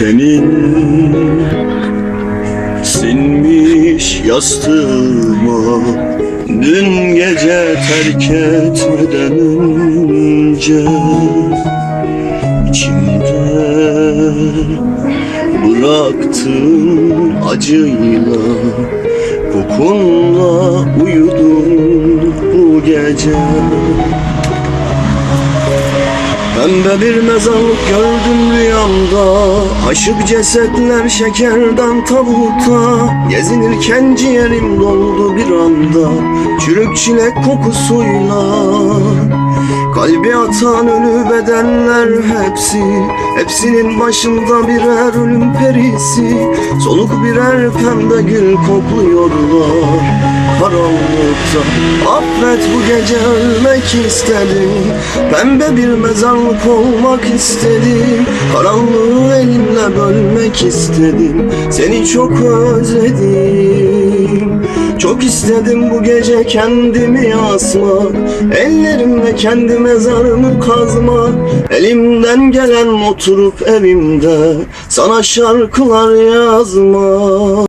Senin sinmiş yastığıma Dün gece terk etmeden önce içimde bıraktın acıyla Kokunla uyudum bu gece Pembe bir mezarlık gördüm rüyamda. Aşık cesetler şekerden tabuta Gezinirken ciğerim doldu bir anda. Çürük çilek kokusuyla Kalbi atan ölü bedenler hepsi Hepsinin başında birer ölüm perisi. Soluk birer pembe gül kokluyorlar Karanlıkta. Affet bu gece ölmek istedim Pembe bir mezarlık olmak istedim. Karanlığı elimle bölmek istedim Seni çok özledim Çok istedim bu gece kendimi asmak Ellerimle kendi mezarımı kazmak. Elimden gelen oturup evimde Sana şarkılar yazmak